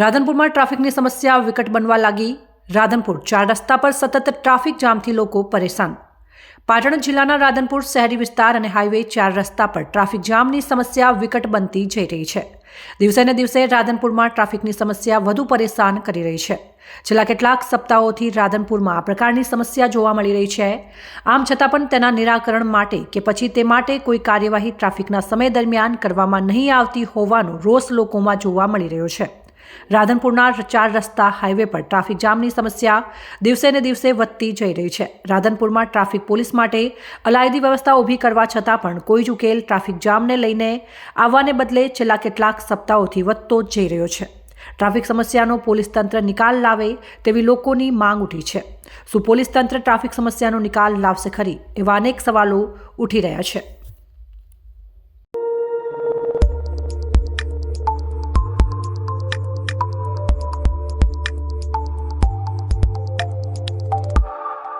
રાધનપુરમાં ટ્રાફિકની સમસ્યા વિકટ બનવા લાગી. રાધનપુર ચાર રસ્તા પર સતત ટ્રાફિક જામથી લોકો પરેશાન. પાટણ જિલ્લાના રાધનપુર શહેરી વિસ્તાર અને હાઈવે ચાર રસ્તા પર ટ્રાફિક જામની સમસ્યા વિકટ બનતી જઈ રહી છે. દિવસે ને દિવસે રાધનપુરમાં ટ્રાફિકની સમસ્યા વધુ પરેશાન કરી રહી છે. છેલ્લા કેટલાક સપ્તાહોથી રાધનપુરમાં આ પ્રકારની સમસ્યા જોવા મળી રહી છે. આમ છતાં પણ તેના નિરાકરણ માટે કે પછી તે માટે કોઈ કાર્યવાહી ટ્રાફિકના સમય દરમિયાન કરવામાં નહીં આવતી હોવાનો રોષ લોકોમાં જોવા મળી રહ્યો છે. રાધનપુરના ચાર રસ્તા હાઈવે પર ટ્રાફિક જામની સમસ્યા દિવસે ને દિવસે વધતી જઈ રહી છે. રાધનપુરમાં ટ્રાફિક પોલીસ માટે અલાયદી વ્યવસ્થા ઊભી કરવા છતાં પણ કોઈ જ ઉકેલ ટ્રાફિક જામને લઈને આવવાને બદલે છેલ્લા કેટલાક સપ્તાહોથી વધતો જઈ રહ્યો છે. ટ્રાફિક સમસ્યાનો પોલીસ તંત્ર નિકાલ લાવે તેવી લોકોની માંગ ઉઠી છે. શું પોલીસ તંત્ર ટ્રાફિક સમસ્યાનો નિકાલ લાવશે ખરી? એવા અનેક સવાલો ઉઠી રહ્યા છે.